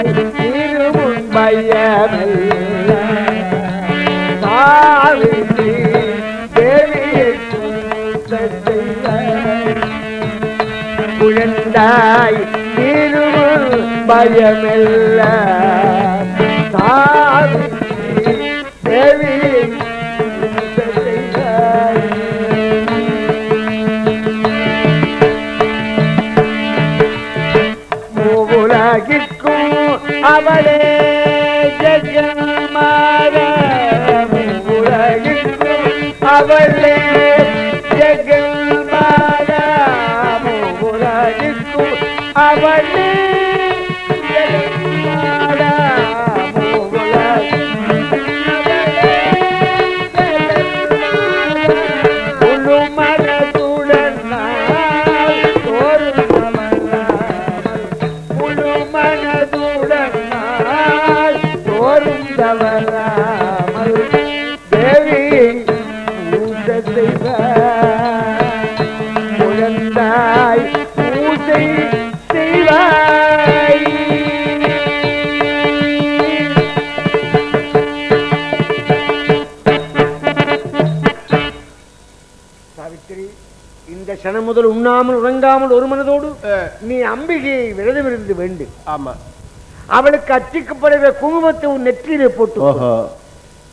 திருமுன் பையமெல்ல சாவித்ரி தேவியை திருமுன் பயமெல்ல சாவித்ரி தேவியின் அவளே ஜெகமார உலகிற்கும் அவளே உறங்காமல் ஒரு மனதோடு நீ அம்பிகையை விரதமிருந்து வேண்டு. ஆமா. அவளுக்கு அச்சிக்கப்படுகிற குங்குமத்தை உன் நெற்றியிலே போட்டு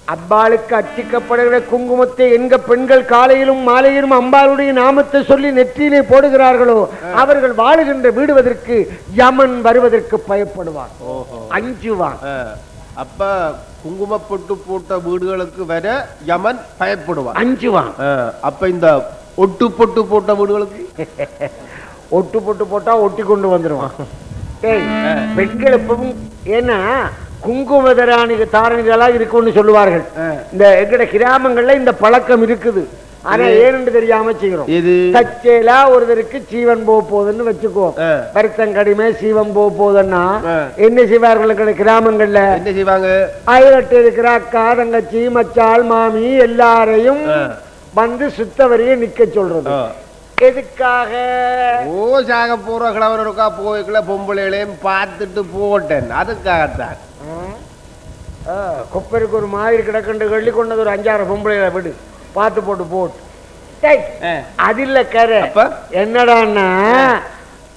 அம்பாளுக்கு அச்சிக்கப்படுகிற குங்குமத்தை எங்க பெண்கள் காலையிலும் மாலையிலும் அம்பாளுடைய நாமத்தை சொல்லி நெற்றியிலே போடுகிறார்களோ அவர்கள் வாழுகின்ற வீடுவதற்கு யமன் வருவதற்கு பயப்படுவான் அஞ்சுவான். அப்ப குங்குமப்பொட்டு போட்ட வீடுகளுக்கு வர யமன் பயப்படுவான். அஞ்சுவான். அப்ப இந்த ஒட்டு பொட்டு போட்ட வீடுகளுக்கு? ஒட்டு போட்டு போட்டா ஒட்டி கொண்டு வந்துருவான் டேய், பெண்கள் எப்பவும் ஏன்னா குங்கும தராணி தாரணிகளா இருக்கும்னு சொல்லுவார்கள். இந்த எங்கட கிராமங்கள்ல இந்த பழக்கம் இருக்குது ஆனா ஏன்னு தெரியாம செய்கிறோம் எது தச்சேலா ஒருத்தருக்கு சீவன் போக போகுதுன்னு வச்சுக்கோ. வருத்தம் கடிமை சீவன் போக போகுதுன்னா. என்ன செய்வார்கள் கிராமங்கள்ல என்ன செய்வாங்க அயலட்டு இருக்கிற அக்கா தங்கச்சி மச்சாள் மாமி எல்லாரையும். வந்து சுத்தவரைய நிக்க சொல்றது. எதுக்காக? ஓ சாக போற கிழவருக்கா போய்க்குள்ள பொம்பளைகளையும் பார்த்துட்டு போட்டேன். அதுக்காகத்தான். கொப்பருக்கு ஒரு மாதிரி கிடக்கண்டு கள்ளி கொண்டது ஒரு அஞ்சாறு பொம்பளைகளை விடு. பார்த்து போட்டு போட்டு. அது இல்ல கரை. அப்ப? என்னடான்னா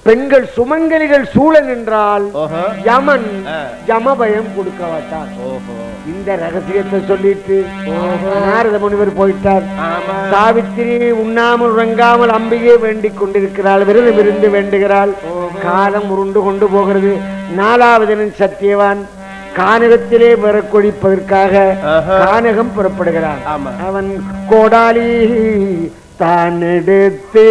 பெண்கள் சுமங்கலிகள் சூழ நின்றால். யமன் ஆ. யம பயம் கொடுக்க மாட்டான் இந்த ரகசியத்தை சொல்லிட்டு நாரத முனிவர் போயிட்டார். சாவித்திரி உண்ணாமல் உறங்காமல் அம்பிகை வேண்டிக் கொண்டிருக்கிறாள் விரதம் இருந்து வேண்டுகிறாள். காலம் உருண்டு கொண்டு போகிறது. நாலாவது நாள் சத்தியவான் கானகத்திலே வரக்கொழிப்பதற்காக. கானகம் புறப்படுகிறான். அவன் கோடாலி தான் எடுத்து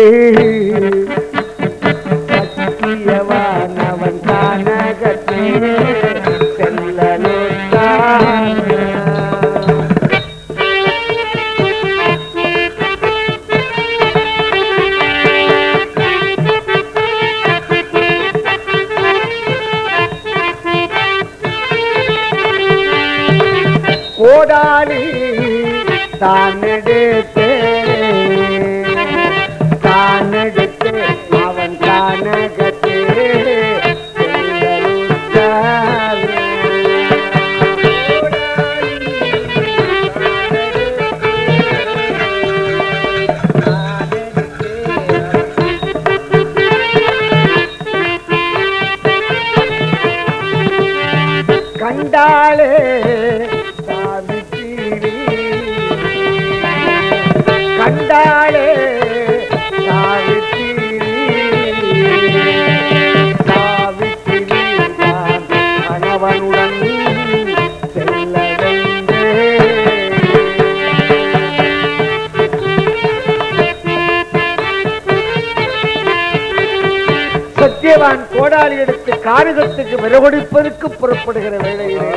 காரிதத்துக்கு விரகொடிப்பதற்கு புறப்படுகிற வேளையிலே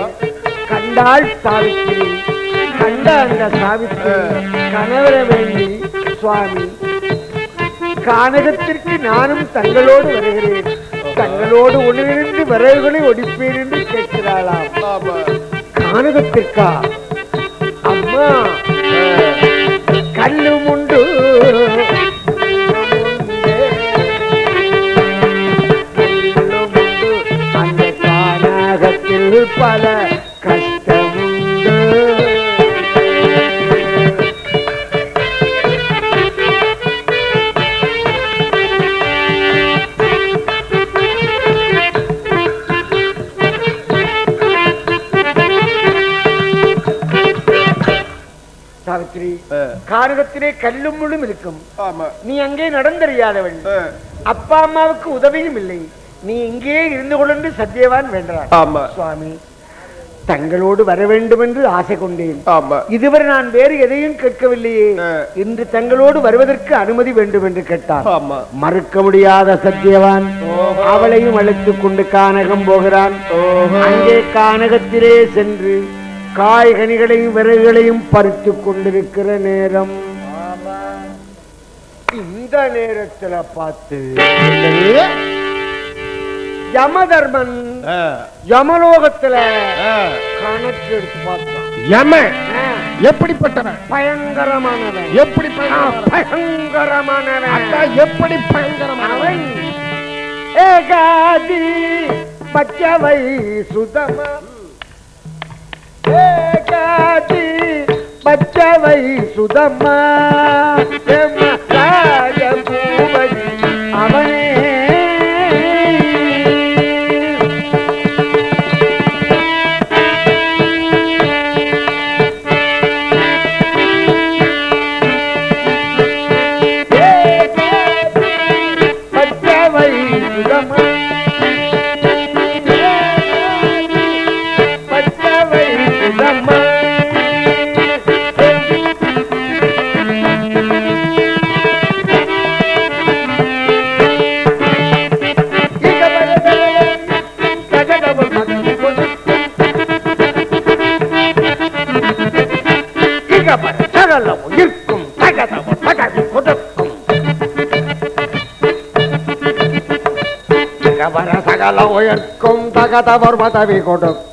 கண்டாள் சாவித்திரி கண்ட அந்த சாவித்திரி கணவர வேண்டி சுவாமி கானகத்திற்கு நானும் தங்களோடு வருகிறேன். தங்களோடு உணவிருந்து விறகுகளை ஒடிப்பேன் என்று கேட்கிறாளாம். கானகத்திற்கா? அம்மா கல்லும் உண்டு. காரகத்திலே கல்லும் முள்ளும் இருக்கும். நீ அங்கே நடந்தறியாதவள் ஆ, அப்பா அம்மாவுக்கு உதவியும் இல்லை. நீ இங்கே இருந்து கொண்டு சத்தியவான் வேண்டார். ஆமா. சுவாமி தங்களோடு வர வேண்டும் என்று ஆசை கொண்டேன். இதுவரை நான் வேறு எதையும் கேட்கவில்லையே. இன்று தங்களோடு வருவதற்கு அனுமதி வேண்டும் என்று கேட்டார். ஆமா. மறுக்க முடியாத சத்தியவான். அவளையும் அழைத்துக் கொண்டு கானகம் போகிறான். அங்கே கானகத்திலே சென்று காய்கனிகளையும் விறகுகளையும் பறித்துக் கொண்டிருக்கிற நேரம். இந்த நேரத்துல பார்த்து யமதர்மன் யமலோகத்துல. கணக்கு எடுத்து பார்த்தான். எப்படிப்பட்டவன்? பயங்கரமானவன். எப்படி பயங்கரமானவன்? எப்படி பயங்கரமான அவன் ஏகாதி பச்சவை சுதமா. ஏகாதி பச்சவை சுதமா. உயர்க்கும் தகதவர் பதவி கொடுக்கும்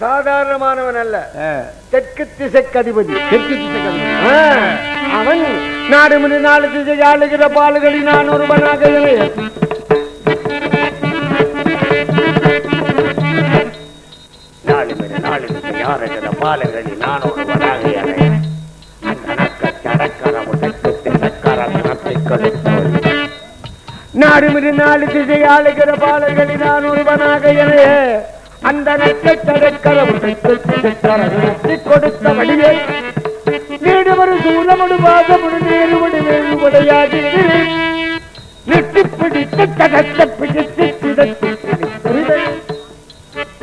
சாதாரணமானவன் அல்ல. தெற்கு திசைக்கு அதிபதி. தெற்கு திசைகள். ஆ, அவன் நாடு மணி நாலு திசை ஆளுகிற பாலுகளில் நான் ஒருவனாக நாலு மணி நாலு திசை ஆளுகிற பாலுகளில் நான் நாடு மணி நாலு திசை ஆளுகிற பாலுகளில் நான் ஒருவனாக இளைய அந்த நக்க சடக்கரம் நடத்தி கொடுத்தபடியே வீடுவரு சூழமடு பாதமுடு நேருவடு வேறுபடையாது நெட்டி பிடித்து தகத்த பிடித்து சிதத்து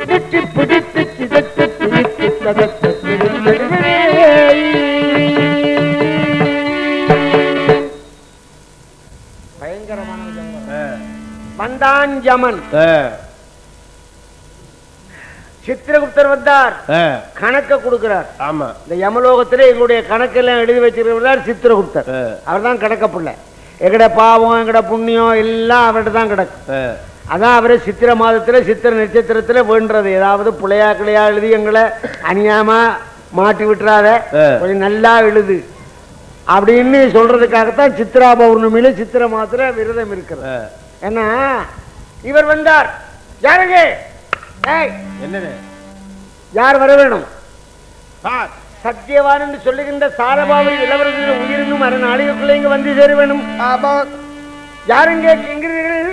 நெட்டி பிடித்து சிதத்து பிடித்து தகத்த பயங்கரமான வந்தான் யமன் ஆ, சித்திரகுப்தர் வந்தார். கணக்க கொடுக்கிறார். ஆமா. இந்த யமலோகத்திலே எங்களுடைய கணக்கெல்லாம் எழுதி வச்சிருக்கிறார் சித்திரகுப்தர். அவர் தான் கிடக்க பிள்ளை எங்கட பாவம் எங்கட புண்ணியம் எல்லாம் அவர்கிட்ட தான் கிடக்கும் ஆ, அதான் அவரை சித்திர மாதத்துல சித்திர நட்சத்திரத்துல வேண்டுறது. ஏதாவது புள்ளையா கிளையா எழுதி எங்களை அநியாயமா மாட்டி விட்டுறாத. கொஞ்சம் நல்லா எழுது. அப்படின்னு சொல்றதுக்காகத்தான் சித்ரா பௌர்ணமியில சித்திர மாதத்துல விரதம் இருக்கிறது. ஏன்னா இவர் வந்தார். யாருங்க? என்னது? யார் வர வேணும்? சத்தியவான் என்று சொல்லுகின்ற சாரபாவை இளவரசர் உயிரினும் அரை நாளைக்குள்ள இங்க வந்து சேர வேணும். ஆமா யாருங்க கேட்கிறீர்கள்.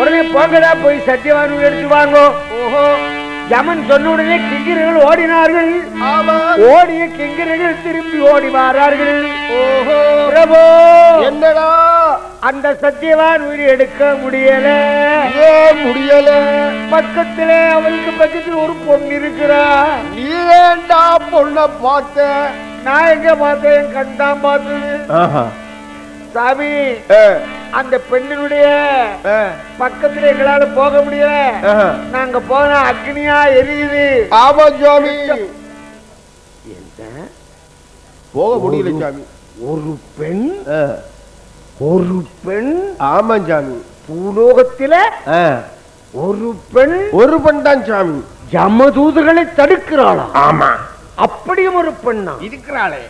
உடனே போங்கடா போய் சத்தியவான் எடுத்து வாங்கோ. ஓஹோ. யமன் சொன்ன உடனே கிங்கிரர்கள் ஓடினார்கள். ஆமா ஓடிய கிங்கிரர்கள் திரும்பி ஓடி வாரார்கள். ஓஹோ. பிரபு. என்னடா? அந்த சத்தியவான் உயிர் எடுக்க முடியல. முடியல. பக்கத்திலே அவளுக்கு பக்கத்தில் ஒரு பொண்ணு இருக்கிறா. நீ ஏன்டா பொண்ண பார்த்த? நான் எங்க பார்த்தேன்? என் கண் தான் பார்த்தது. சாமி அந்த பெண்ணினுடைய பக்கத்துல எங்களால போக முடியல. நாங்க போனா அக்னியா எரியுது. ஆமா சுவாமி என்ன போக முடியல சாமி. ஒரு பெண்? ஒரு பெண் ஆமா சாமி. பூலோகத்தில ஒரு பெண் ஒரு பெண் தான் சாமி. ஜமதூதர்களை தடுக்கிறாளா? ஆமா. அப்படியும் ஒரு பெண்ணா? இருக்கிறாளே.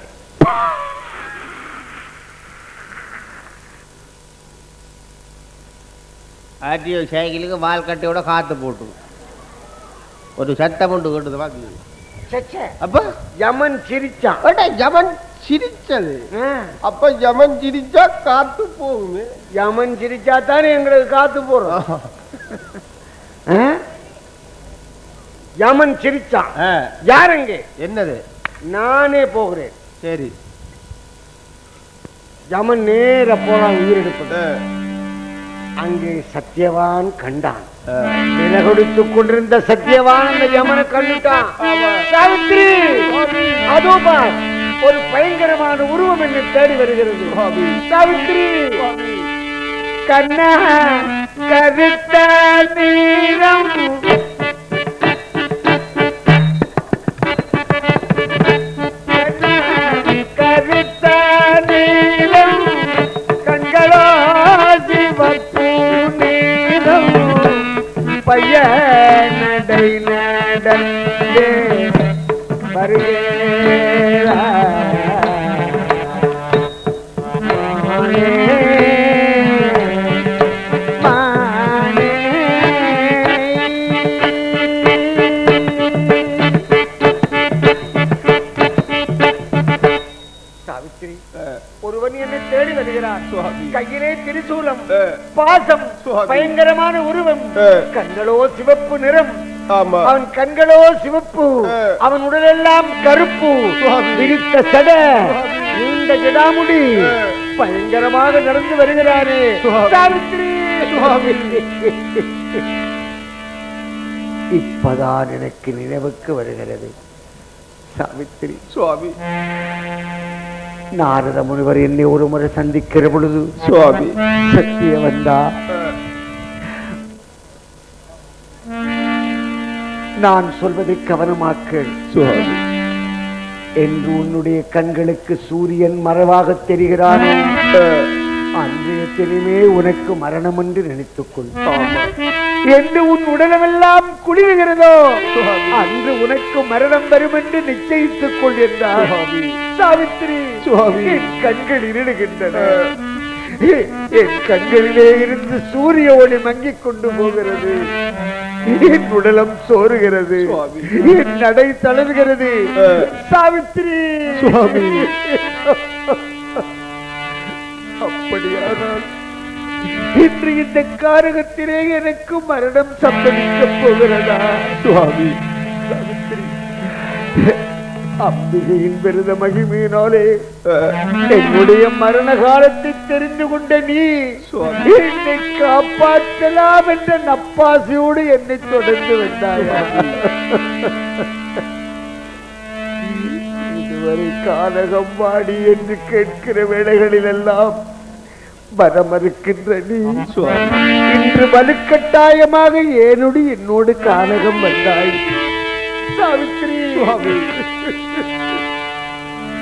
ஆர்டிஓ சைக்கிளுக்கு வால் கட்டையோட காத்து போட்டு. ஒரு சத்தம் உண்டு கேட்டது பாக்கு. சச்சே. அப்ப? யமன் சிரிச்சான் அட, யமன் சிரிச்சது? ஆ, அப்ப யமன் சிரிச்சா காத்து போகுமே. யமன் சிரிச்சா தானே எங்களுக்கு காத்து போறோம்? யமன் சிரிச்சான் யாருங்க என்னது? நானே போகிறேன். சரி. யமன் நேர போறான் உயிரெடுப்பது அங்கே சத்தியவான் கண்டான். விலகொடுத்துக் கொண்டிருந்த சத்தியவான் யமன கண்டுட்டான். ஆமா. சாவித்ரி! அதோ பார் ஒரு பயங்கரமான உருவம் என்னை தேடி வருகிறது. சாவித்ரி! கண்ணா கருத்த நீரம் பாசம். பயங்கரமான உருவம். கண்களோ சிவப்பு நிறம் ஆமா அவன் கண்களோ சிவப்பு. அவன் உடலெல்லாம் கருப்பு. விரித்த சட. நீண்ட ஜடாமுடி. பயங்கரமாக நடந்து. சாவித்திரி சுவாமி. இப்பதான் எனக்கு நினைவுக்கு வருகிறது சாவித்திரி சுவாமி நாரத முனிவர் என்னை ஒரு முறை சந்திக்கிற பொழுது சுவாமி சத்திய வந்தா. நான் சொல்வதை கவனமாக்கள் சுவாமி. என்று உன்னுடைய கண்களுக்கு சூரியன் மறைவாக தெரிகிறானோ அன்றைய தினமே உனக்கு மரணம் என்று நினைத்துக்கொள். ஆமா. என்று உன் உடலமெல்லாம் குளிர்கிறதோ. அன்று உனக்கு மரணம் வரும் என்று நிச்சயித்துக் கொள் என்றார் சுவாமி. என் கண்கள் இருடுகின்றன. என் கண்களிலே இருந்து சூரிய ஒளி மங்கிக் கொண்டு போகிறது என் உடலம் சோறுகிறது. என் நடை தளர்கிறது ஆ. சாவித்திரி சுவாமி. அப்படியானால் இன்று இந்த காரகத்திலே எனக்கு மரணம் சம்பவிக்கப் போகிறதா? சுவாமி. அம்பிகையின் பெருத மகிமையினாலே என்னுடைய மரண காலத்தை தெரிந்து கொண்ட நீ. என்னை காப்பாற்றலாம் என்ற நப்பாசையோடு என்னை தொடர்ந்து வந்தாயா? இதுவரை கானகம் வாடி என்று கேட்கிற வேளைகளில் எல்லாம் வரமறுக்கின்ற நீ. இன்று வலுக்கட்டாயமாக ஏனொடி என்னோடு கானகம் வந்தாய் சாவித்திரி சுவாமி.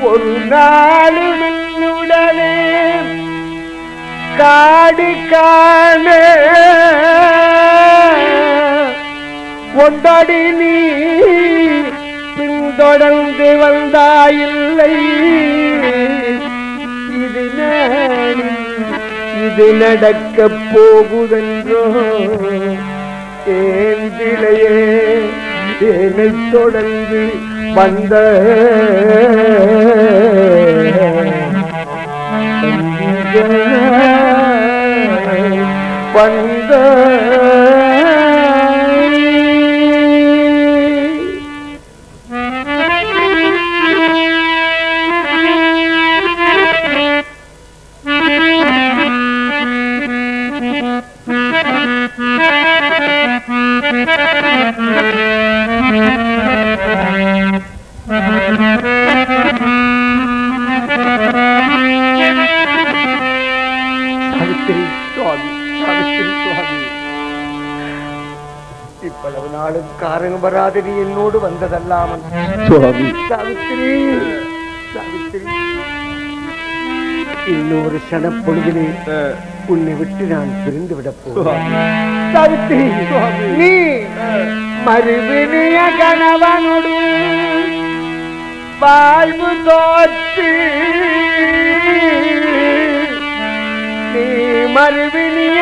ஒரு நாளும் என்னுடனே காடு காண ஒன்றடி நீ பின்தொடர்ந்து வந்தாயில்லை இது நாடி இது நடக்கப் போகுதென்றோ? ஏன் பிழையே என்னை தொடர்ந்து வந்த வந்த என்னோடு வந்ததல்லாமல் சுவாமி சாவித்திரி சாவித்திரி இன்னொரு சனப்பொழுதிலே உன்னை விட்டு நான் பிரிந்து விடப் போகிறேன் சாவித்திரி நீ மறுவினிய கணவனோடு வாழ்வு தோற்று நீ மறுவினிய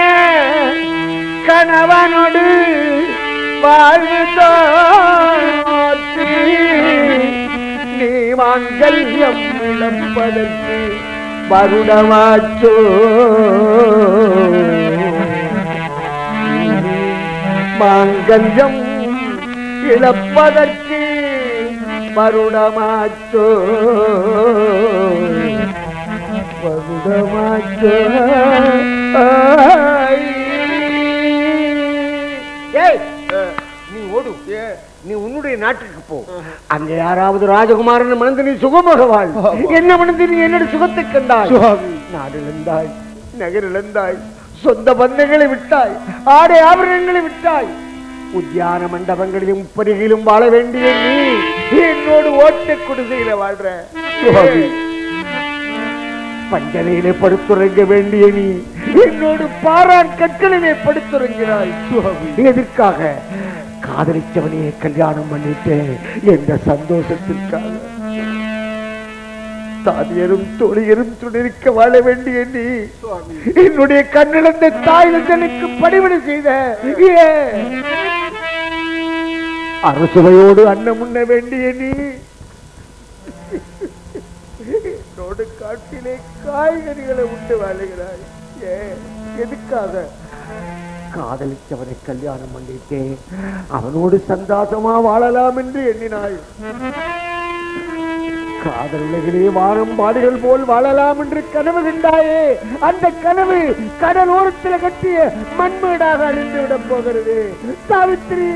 கணவனோடு வாழ்வு தோற்று நீ மாங்கல்யம் இழப்பதற்கு வருடமாச்சோ. மாங்கல்யம் இழப்பதற்கு வருடமாச்சோ. வருடமாச்சோ. நீ உன்னுடைய நாட்டுக்கு போ. அங்க யாராவது ராஜகுமாரன் மணந்து நீ சுகமாக வாழ். என்ன மணந்து நீ என்னோட சுகத்தை கண்டாய்? நாடு இழந்தாய் நகர் இழந்தாய் சொந்த பந்தங்களை விட்டாய் ஆடை ஆபரணங்களை விட்டாய். உத்தியான மண்டபங்களிலும் பரிகிலும் வாழ வேண்டிய நீ என்னோடு ஓட்டை குடிசையில வாழ்ற. பஞ்சனையிலே படுத்துறங்க வேண்டிய நீ என்னோடு பாரான் கற்களிலே படுத்துறங்கினாய் எதற்காக? காதலிச்சவனையே கல்யாணம் பண்ணிட்டேன் என்ற சந்தோஷத்திற்காக? தாதியரும் தோழியரும் துணிருக்க வாழ வேண்டிய நீ என்னுடைய கண்ணிழந்த தாய் தந்தனுக்கு பணிவிடை செய்த அரசுவையோடு அன்னம் உண்ண வேண்டிய நீ என்னோடு காட்டிலே காய்கறிகளை உண்டு வாழுகிறாய். ஏ எதுக்காக? காதலிச்சவனை கல்யாணம் பண்ணிட்டேன். அவனோடு சந்தாசமா வாழலாம் என்று எண்ணினாய். காதல் உலகிலே வானம் பாடுகள் போல் வாழலாம் என்று கனவு கண்டாயே. அந்த கனவு கடல் ஓரத்தில் கட்டிய மண்மேடாக அழிந்து விட போகிறது. சாவித்ரி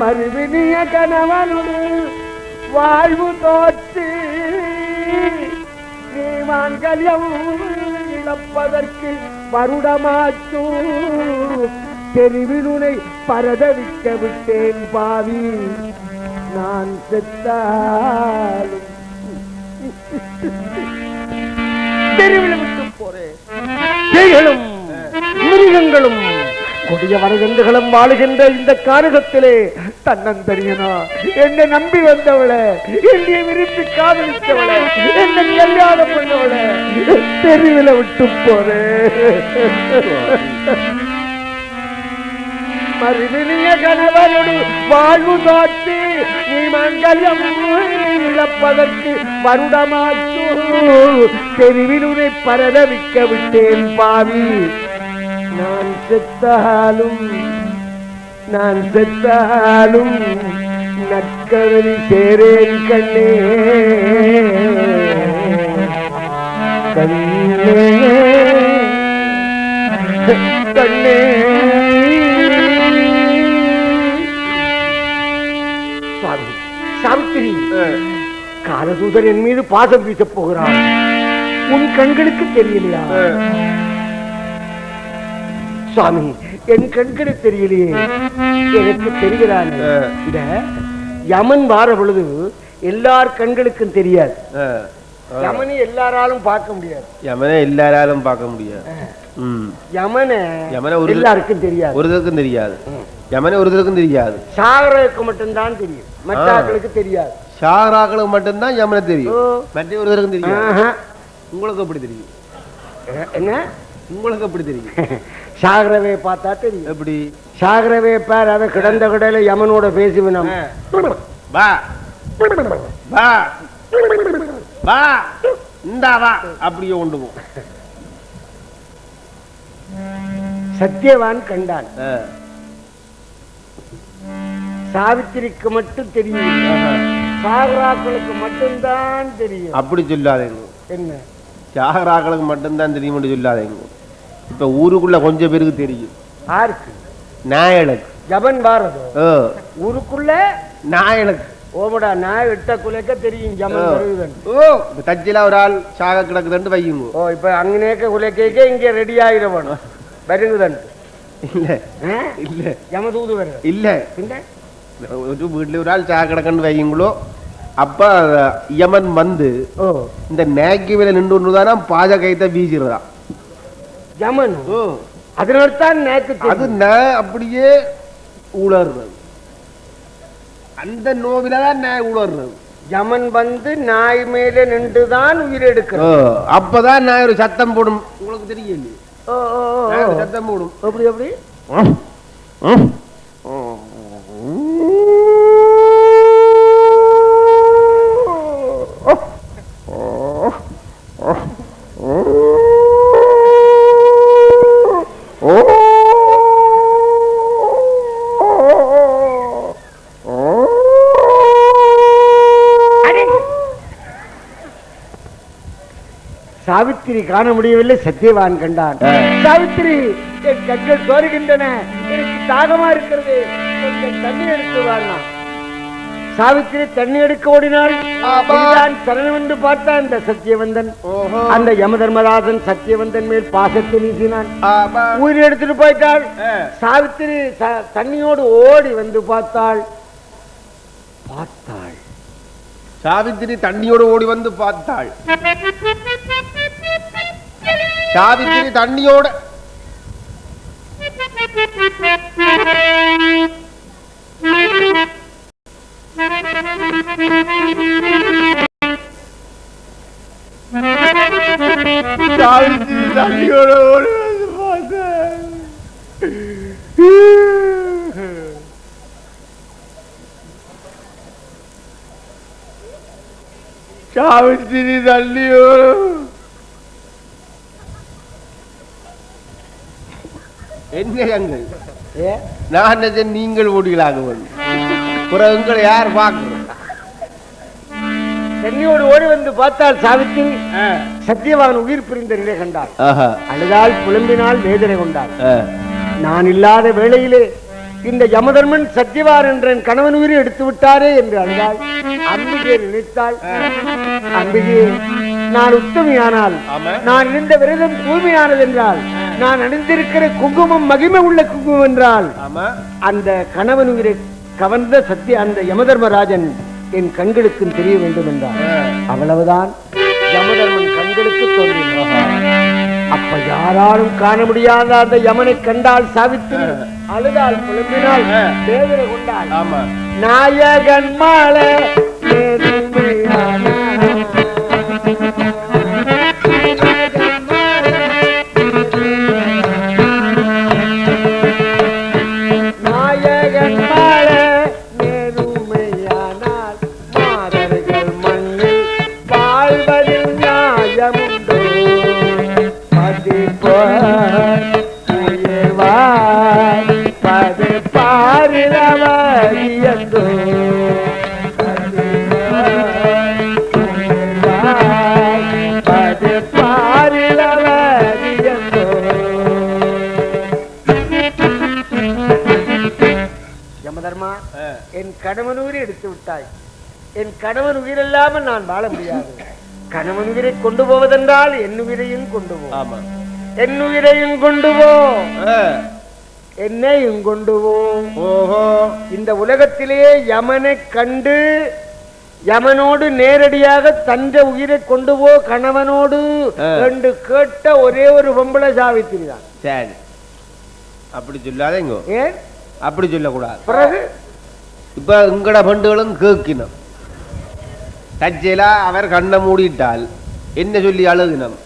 மறுவினிய கணவனோடு வாழ்வு தோற்று நீ மாங்கல்யம் இழப்பதற்கு வருடமாச்சு. தெருவிலுனை பரதவிக்க விட்டேன் பாவி. நான் செத்தாலும். தெருவில் விட்டு போறேன். மிருகங்களும். கொடிய வரகண்டுகளும் வாழுகின்ற இந்த காரகத்திலே தன்னந்தரியனா என்னை நம்பி வந்தவளை என்னை விரும்பி காதலித்தவளை என்னை கல்யாணம் பண்ணவளை தெருவில் விட்டு போறேன் மறுவினிய கணவனோடு வாழ்வு காட்டி நீ மங்கல்யம் இழப்பதற்கு வருடமாச்சு தெருவினுரை பரதவிக்க விட்டேன் பாவி. நான் செத்தாலும் நான் செத்தாலும் நற்கதலி சேரேன் கண்ணே. கண்ணே. கண்ணே. சுவாமி சாவித்திரி காலதூதர் என் மீது பாசம் வீசப் போகிறான் உன் கண்களுக்கு தெரியலையா? சுவாமி என் கண்களுக்கு தெரியலையே எனக்கு தெரிகிறான். இந்த யமன் வார பொழுது எல்லார் கண்களுக்கும் தெரியாது. யமனை எல்லாராலும் பார்க்க முடியாது. யமனை எல்லாராலும் பார்க்க முடியாது. ம். யமனை யமனை ஒரு- எல்லாருக்கும் தெரியாது. ஒருத்தருக்கும் தெரியாது. யமனை ஒருத்தருக்கும் தெரியாது. சாகரவுக்கு மட்டும்தான் தெரியும். மற்றாக்களுக்கு தெரியாது. ஷாராக்களுக்கு மட்டும்தான் யமனை தெரியும். மற்ற ஒருத்தருக்கும் ஆஹா. உங்களுக்கு எப்படி தெரியும்? என்ன? உங்களுக்கு எப்படி தெரியும்? சாகரவே பார்த்தா தெரியும். எப்படி? சாகரவே பேர் அதை கிடந்த கடையில யமனோட பேசுவினம் வா. வா. வா. இந்தாவா அப்படியே கொண்டு போ சத்தியவான் கண்டான். சாவித்திரிக்கு மட்டும் தெரியும். சாகராக்களுக்கு மட்டும்தான் தெரியும். அப்படி சொல்லாதேங்க. என்ன? சாகராக்களுக்கு மட்டும்தான் தெரியும்னு சொல்லாதேங்க. இப்ப ஊருக்குள்ள கொஞ்சம் பேருக்கு தெரியும். யாருக்கு நாயலுக்கு ஜபன் ஓ ஊருக்குள்ள? நாயலுக்கு ஓமடா நான் இட்ட குலைக்க தெரியும் ஜமன் ஓ இப்ப தச்சில ஒரு ஆள் சாக கிடக்குதுன்னு வையுங்க. ஓ இப்ப அங்கனேக்க குலைக்க இங்க ரெடி ஆயிரவன் வருங்குதன் இல்ல? இல்ல. யமதூது வருது இல்ல. பின்ன? ஒரு வீட்டுல ஒரு ஆள் சாக கிடக்குன்னு வையுங்களோ அப்ப யமன் வந்து இந்த நேக்கி மேல நின்று ஒன்றுதானா பாஜ கைத்த வீசுறதா ஜமன். ஓ. அதனால்தான் நேக்கு அது. ந அப்படியே உளறுறது அந்த நோவில தான் நே உளறுறது ஜமன் வந்து நாய் மேல நின்றுதான் உயிர் எடுக்கிறது. அப்பதான் நான் ஒரு சத்தம் போடும். உங்களுக்கு தெரியல. சத்தம் போடும். எப்படி எப்படி? சாவித்திரி காண முடியவில்லை சத்தியவான் கண்டான். சாவித்திரி என் கண்கள் சோறுகின்றன எனக்கு தாகமா இருக்கிறது. கொஞ்சம் தண்ணி எடுத்து வாங்க சாவித்திரி தண்ணி எடுக்க ஓடினாள். சரணம் என்று பார்த்தான் இந்த சத்தியவந்தன் அந்த யமதர்மதாசன் சத்தியவந்தன் மேல் பாசத்தை வீசினான். உயிர் எடுத்துட்டு போயிட்டாள். சாவித்திரி தண்ணியோடு ஓடி வந்து பார்த்தாள். பார்த்தாள். சாவித்திரி தண்ணியோட ஓடி வந்து பார்த்தாள். சாவித்திரி தண்ணியோட சாவித்திரி தண்ணியோட ஓடி வந்து பார்த்தாள் சாவித்திரி தண்ணியோட என்ன எங்கள் ஏ? நான் நீங்கள் ஓடிகளாக பிறகு உங்களை யார் பார்க்கணும் தண்ணியோடு ஓடி வந்து பார்த்தாள் சாவித்திரி சத்தியவான் உயிர் பிரிந்த நிலை கண்டாள் அழுதாள் புலம்பினால் வேதனை கொண்டாள் நான் இல்லாத வேளையிலே இந்த யமதர்மன் சத்தியவான் என்ற என் கணவன் உயிரை எடுத்து விட்டாரே என்று அழுதாள் அம்பிகை நினைத்தாள் அம்பிகே நான் உத்தமியானால். நான் இருந்த விரதம் தூய்மையானது என்றால் நான் அணிந்திருக்கிற குங்குமம் மகிமை உள்ள குங்குமம் என்றால் அந்த கணவன் உயிரை கவர்ந்த சத்திய அந்த யமதர்மராஜன் என் கண்களுக்கும் தெரிய வேண்டும் என்றார். அவ்வளவுதான். யமதர்மன் கண்களுக்கு தோன்றினார். அப்ப யாராலும் காண முடியாத அந்த யமனை கண்டால் வேதனை கொண்டாள் ஆமா நாயகன் மாலை Música என் கணவன் உயிரை எடுத்து விட்டாய். என் கணவன் உயிர் இல்லாமல் நான் வாழ முடியாது. கணவன் உயிரை கொண்டு போவதென்றால் என் உயிரையும் கொண்டு போ. என் உயிரையும் கொண்டு போ. என்னையும் கொண்டு ஓஹோ. இந்த உலகத்திலே யமனை கண்டு யமனோடு நேரடியாக தந்த உயிரை கொண்டு போ கணவனோடு. என்று கேட்ட ஒரே ஒரு பொம்பளை சாவித்திரி தான் சரி. அப்படி சொல்லாதேங்க. ஏன்? அப்படி சொல்லக்கூடாது. பிறகு? இப்போ உங்களோட பண்டுகளும் கேட்கினோம். தச்சையில அவர் கண்ணை மூடிட்டால் என்ன சொல்லி அழுகினோம்?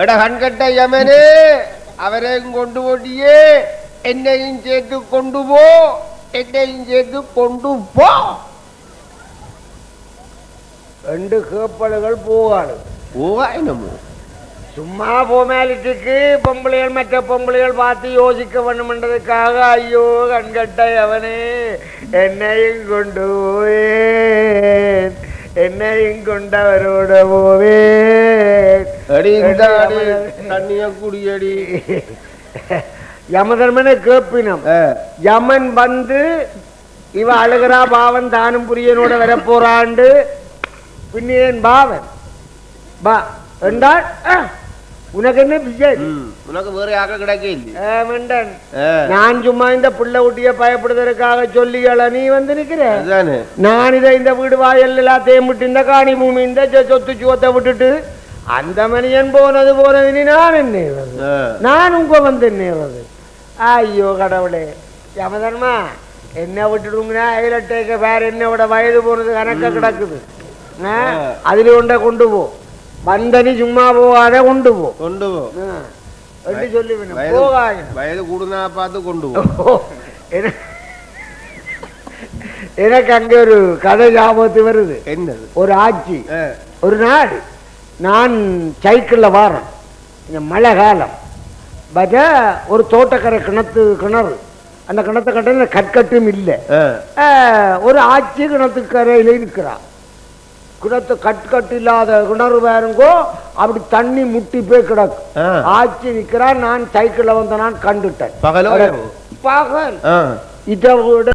எட கண்கட்ட யமனே அவரையும் கொண்டு போட்டியே என்னையும் சேர்த்து கொண்டு போ என்னையும் சேர்த்து கொண்டு போ. ரெண்டு கேப்பல்கள் போகாது. ஓவா என்னமோ? சும்மா போமாலிட்டிக்கு பொம்பளைகள் மற்ற பொம்பளைகள் பார்த்து யோசிக்க வேண்டுமென்றதுக்காக ஐயோ கண்கட்ட அவனே. என்னையும் கொண்டு போவேன். என்னையும் கொண்டவரோட போவேன். தண்ணிய குடியடி யமதர்மனை கேப்பினம். யமன் வந்து இவ அழுகிறா பாவன் தானும் புரியனோட வரப்போறாண்டு. பின்னேன் பாவன். பா என்றால் உனக்கு என்ன ம், உனக்கு வேற யாரும் கிடைக்க நான் சும்மா இந்த புள்ள ஊட்டிய பயப்படுவதற்காக சொல்லிகள நீ வந்து நிக்கிற அதுதானே நான் இதை இந்த வீடு வாயல் எல்லாத்தையும் விட்டு இந்த காணி பூமி இந்த சொத்து சுவத்தை விட்டுட்டு அந்த மனிதன் போனது போனது இனி நான் என்ன செய்வது? ஆ, நான் உங்க வந்து என்னது ஐயோ கடவுளே யமதர்மா என்ன விட்டுடுங்கன்னா ஐலட்டேக்க வேற என்னோட வயது போனது கணக்க கிடக்குது அதுல கொண்ட கொண்டு போ வந்தனி சும்மா போகாத கொண்டு போ. கொண்டு போ. என்று சொல்லி வேணும் வயது போகாத. வயது கூடுனா பார்த்து கொண்டு போ. எனக்கு அங்க ஒரு கதை ஞாபகத்து வருது. என்னது? ஒரு ஆட்சி. ஒரு நாள் நான் சைக்கிளில் வாரேன். இந்த மழை காலம். பார்த்தா ஒரு தோட்டக்கரை கிணத்து கிணறு. அந்த கிணத்து கட்ட கற்கட்டும் இல்லை. ஒரு ஆட்சி கிணத்து கரையில கிணத்து கட்கட்டு இல்லாத கிணறு வேறுங்கோ அப்படி தண்ணி முட்டி போய் கிடக்கு ஆ. ஆட்சி நிற்கிறான் நான் சைக்கிளில் வந்த நான் கண்டுட்டேன் பகலோ? பகல் இதை விட